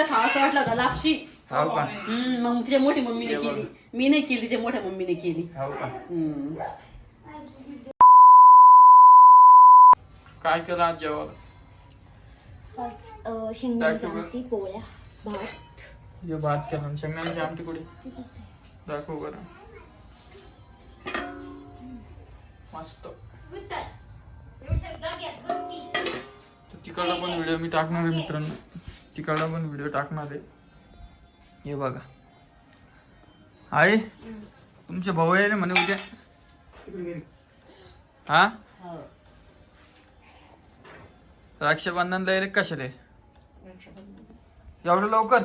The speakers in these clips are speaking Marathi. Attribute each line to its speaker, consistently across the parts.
Speaker 1: तिला खावासं वाटलं होतं लापशी.
Speaker 2: हो का?
Speaker 1: हम्म, मग तिच्या मोठी मम्मीने केली. मी नाही केली तिच्या मोठ्या मम्मीने केली.
Speaker 2: हो का?
Speaker 1: हम्म.
Speaker 2: काय केलं आज जेवायला?
Speaker 3: आज अं, शेंगदाण्याची
Speaker 2: दाखव बरं.
Speaker 3: आमटी पोळ्या भात.
Speaker 2: हे भात केला आणि शेंगदाण्याची आमटी कुठे? दाखव बरं. मस्त. तर तिकडला पण व्हिडिओ मी टाकणार आहे मित्रांनो. तिकडला पण व्हिडिओ टाकणार आहे. हे बघा. आहे तुमचे भाऊ यायले म्हणे उद्या. हा. रक्षाबंधनला यायले कशाला? एवढं लवकर?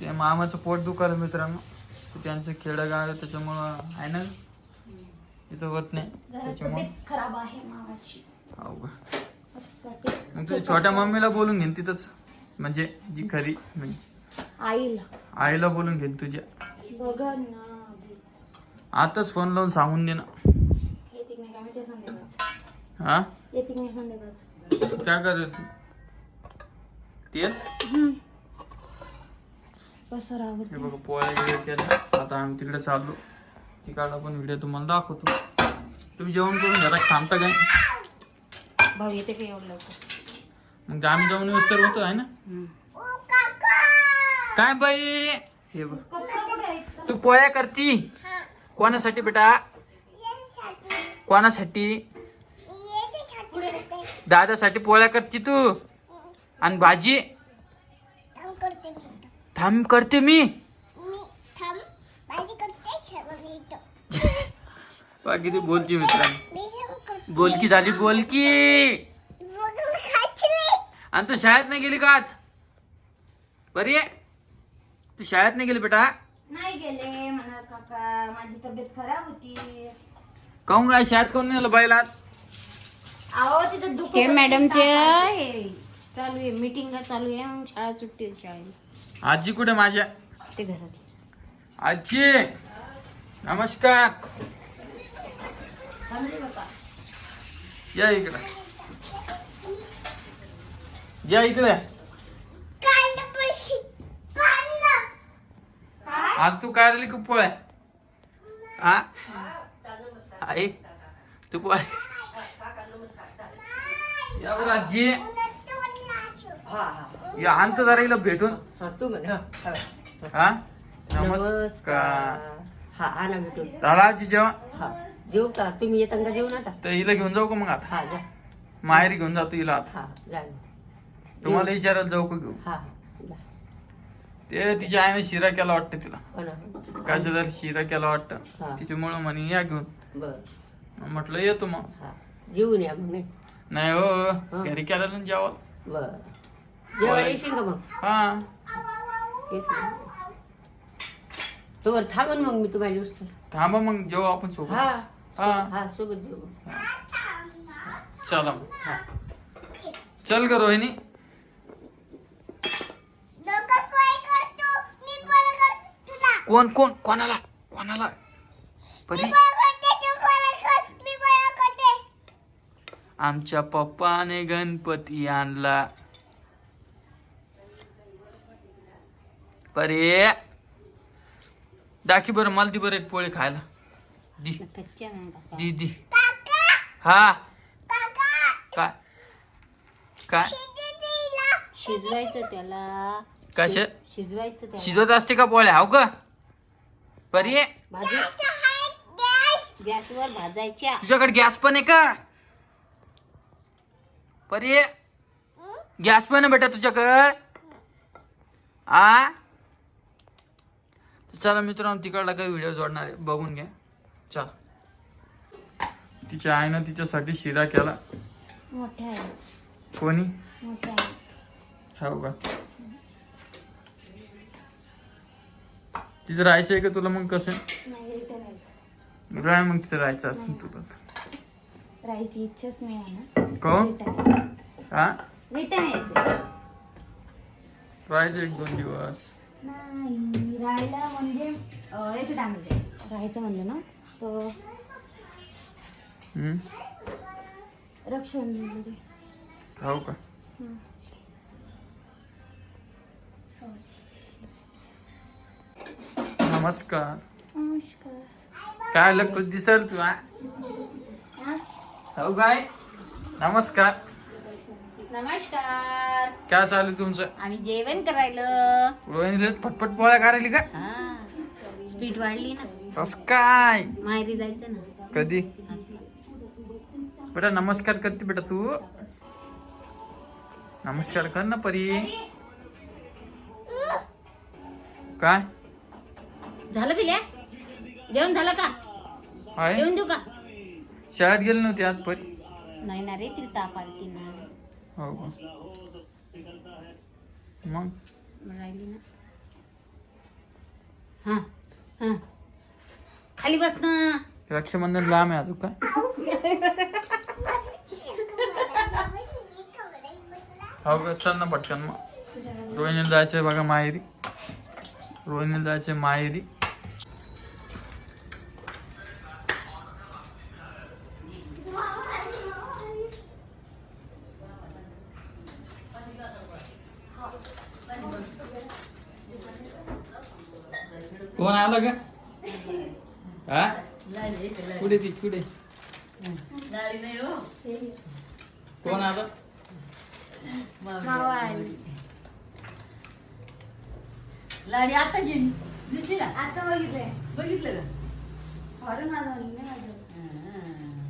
Speaker 2: ते मामाचं पोट दुखायला मित्रांनो. त्यांचं खेडगाव आहे त्याच्यामुळं आहे ना? तिथं होत नाही. त्याच्यामुळं.
Speaker 3: खराब आहे मामाची.
Speaker 2: हो का मग तुझ्या छोट्या मम्मीला बोलून घेईन तिथंच. म्हणजे जी खरी म्हणजे.
Speaker 3: आईला.
Speaker 2: आईला बोलून घेईन तुझ्या.
Speaker 3: बघा ना.
Speaker 2: आताच फोन लावून सांगून दे ना.
Speaker 3: येते की नाही? काय माहिती संध्याकाळचं
Speaker 2: हा?
Speaker 3: येते की नाही? संध्याकाळचं
Speaker 2: काय करेल तू? तेल? हे बघा पोळ्या वगैरे केल्या. आता आम्ही तिकडे चाललो. तिकडला पण व्हिडिओ तुम्हाला दाखवतो. तुम्ही जेवण करून घरात थांबता काय
Speaker 3: भाऊ येते का एवढं लवकर?
Speaker 2: मग आम्ही जाऊन व्यवस्थित होतो आहे ना? काय बाई? हे बघ. तू पोळ्या करती? कोणासाठी बेटा? कोणासाठी? दादासाठी पोळ्या करती तू? आणि भाजी? थांब करते मी. बा किती बोलती मित्रांनो. बोलकी झाली बोलकी आणि तू शाळेत नाही गेली का आज? बरी आहे? तू शाळेत नाही गेली बेटा?
Speaker 3: नाही गेले म्हणा काका माझी तब्येत खराब होती.
Speaker 2: काहून काय शाळेत कोण नेलं बाईला आज?
Speaker 3: अहो तिथं दुख ते मॅडमचे चालू आहे मीटिंग चालू आहे मग शाळा सुट्टी आहे शाळेत.
Speaker 2: आजी कुठे माझ्या?
Speaker 3: ते घरात.
Speaker 2: आजी! नमस्कार! या इकडे. या इकडे. आज तू काय राहिली खूप पोळ्या? हा आई तू पोळ्या या बरं आजी. या आणतो जरा हिला भेटून
Speaker 4: तू म्हणे
Speaker 2: हा नमस्कार.
Speaker 4: हा आणा भेटून.
Speaker 2: झाला आजी जेवण?
Speaker 4: हा. जेऊ का? तुम्ही येता का
Speaker 2: तर हिला घेऊन जाऊ का मग आता?
Speaker 4: हा जा.
Speaker 2: माहेरी घेऊन जातो हिला आता.
Speaker 4: हा जा.
Speaker 2: तुम्हाला विचारायला जाऊ का घेऊ?
Speaker 4: हा जा.
Speaker 2: ते तिच्या आईने शिरा केला वाटतं तिला.
Speaker 4: हो ना.
Speaker 2: जर शिरा केला वाटतं?
Speaker 4: हा.
Speaker 2: तिच्यामुळं म्हणे या घेऊन.
Speaker 4: बर.
Speaker 2: मग म्हटलं येतो मग.
Speaker 4: हा. जेवून या मग नाही?
Speaker 2: नाही हो घरी केलं ना
Speaker 4: बर. जेवायला येशील का मग?
Speaker 2: हा.
Speaker 4: येशील. तोवर थांबन मग मी तुम्हाला.
Speaker 2: थांबा मग जेवू आपण सोबत.
Speaker 4: हा.
Speaker 2: हा.
Speaker 4: हा सोबत.
Speaker 2: चला
Speaker 4: हा.
Speaker 2: चल ग रोहिणी. कोण कोण? कोणाला? कोणाला? परी. आमच्या पप्पाने गणपती आणला. परे. दाखी बरं मला दी बरं एक पोळी खायला. दी.
Speaker 3: कच्च्या.
Speaker 2: दी दी. हा. काय काय
Speaker 3: शिजवायचं त्याला.
Speaker 2: कशा?
Speaker 3: शिजवायचं त्याला.
Speaker 2: शिजवत असते का पोळ्या? हाव का? परी?
Speaker 3: भाजी. गॅसवर भाजायच्या.
Speaker 2: तुझ्याकडे गॅस पण आहे का? परी? गॅस पण आहे बेटा तुझ्याकडे. आ? चला मित्रांनो तिकडला काही व्हिडिओ जोडणार आहे. बघून घ्या. चल. तिच्या आईनं तिच्यासाठी शिरा केला.
Speaker 3: मोठ्या आहे.
Speaker 2: कोणी?
Speaker 3: मोठ्या आहे.
Speaker 2: हो का? तिथं राहायचंय का तुला मग कसं?
Speaker 3: नाही रिटर्न यायचं.
Speaker 2: राय मग तिथं राहायचं असेल तुला तर.
Speaker 3: राहायची इच्छाच नाही आहे ना.
Speaker 2: काहून?
Speaker 3: रिटर्न.
Speaker 2: हा?
Speaker 3: रिटर्न यायचं.
Speaker 2: राहायचं एक दोन दिवस.
Speaker 3: नाही राहायला म्हणजे अं, याचं टाइम राहायचं म्हणलं ना? मध्ये
Speaker 2: हो का. नमस्कार. काय लग दिसल तू हा? हो? काय नमस्कार.
Speaker 3: नमस्कार.
Speaker 2: काय चालू तुमचं?
Speaker 3: आम्ही जेवण करायला.
Speaker 2: रोहिणीला फटफट पोळ्या करायली का?
Speaker 3: हा. स्पीड वाढली ना.
Speaker 2: कस काय?
Speaker 3: माहेरी जायचं ना.
Speaker 2: कधी? बेटा नमस्कार करते बेटा तू. नमस्कार कर ना परी. काय?
Speaker 3: झालं पिल्या? जेवण झालं का?
Speaker 2: आहे
Speaker 3: जेवण देऊ का?
Speaker 2: शाळेत गेली नव्हती आज परी.
Speaker 3: नाही ना रे तिला ताप आली ना.
Speaker 2: हो का? मग
Speaker 3: राहिली ना. हा हा. खाली बस ना.
Speaker 2: रक्षाबंधन लांब आहे अजून काय? हो का चल ना पटकन मग. रोहिणीला जायचंय बघा माहेरी. रोहिणीला जायचंय माहेरी. कोण आलं का कुठे ती कुठे
Speaker 1: गाडी नाही हो.
Speaker 2: कोण आलं?
Speaker 1: लाडी आता गेली. दिसली ना आता बघितलं बघितलं का?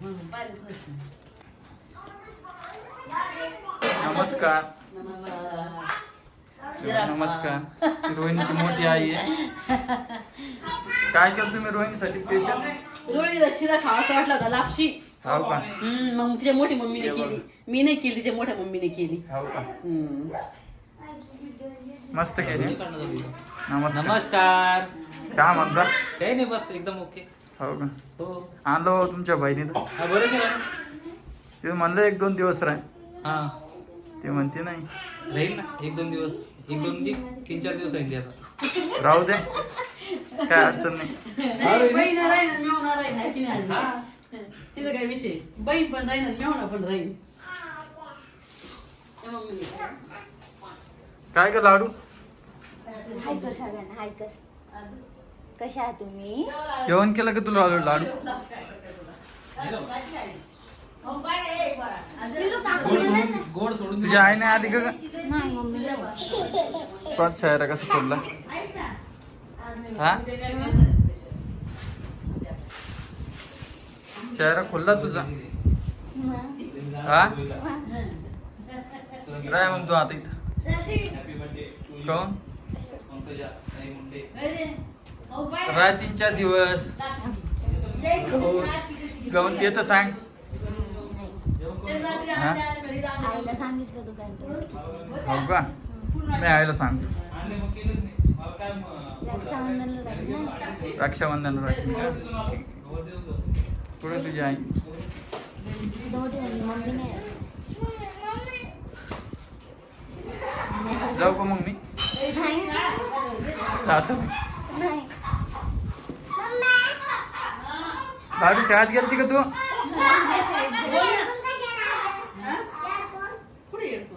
Speaker 1: म्हणून पाहिलं प्रश्न.
Speaker 2: नमस्कार. नमस्कार. ती रोहिणीची मोठी आई आहे. काय करतो मी रोहिणीसाठी? स्पेशल
Speaker 1: रोहिणीला शिरा खावासा वाटला होता लापशी.
Speaker 2: हो का?
Speaker 1: हम्म, मग तिच्या मोठी मम्मीने केली. मी नाही केली तिच्या मोठ्या मम्मीने केली.
Speaker 2: हो का?
Speaker 1: हम्म.
Speaker 2: मस्त केली. नमस्कार.
Speaker 5: नमस्कार.
Speaker 2: काय म्हणता?
Speaker 5: काही नाही बस एकदम ओके.
Speaker 2: हो का?
Speaker 5: हो.
Speaker 2: आणलो तुमच्या बहिणीला.
Speaker 5: हा बरं केलं ना?
Speaker 2: ते म्हणलं एक दोन दिवस राह
Speaker 5: हा.
Speaker 2: ते म्हणते नाही.
Speaker 5: राहील ना एक दोन दिवस एक दोन दिन तीन चार दिवस राहील ते आता.
Speaker 2: राहू दे. काय अडचण नाही.
Speaker 1: बहीण राहील आणि मेवणा राहील हाय की नाही आज? तिथं काय विषय? बहीण पण राहील आणि मेवणा पण राहील त्या मम्मीने.
Speaker 2: काय का लाडू?
Speaker 3: हाय कर सगळ्यांना हाय कर. कशा आहात तुम्ही?
Speaker 2: जेवण केलं का तुला लाडू. तुझ्या आई नाही आधी का ग? पाच शायरा कसं खोलला हा? शायरा खोलला तुझा? हा? राय मग तू आता इथं. कोण राह तीन चार दिवस. गवंत ते सांग. हा? का? मी आईला सांगतो रक्षाबंधन? कुठे तुझी आई? जाऊ का मग मी? जातो. लाडू शाळेत गेलती का तू
Speaker 1: कुठे येतो
Speaker 3: ये तो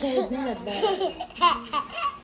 Speaker 2: That is not a
Speaker 3: bad.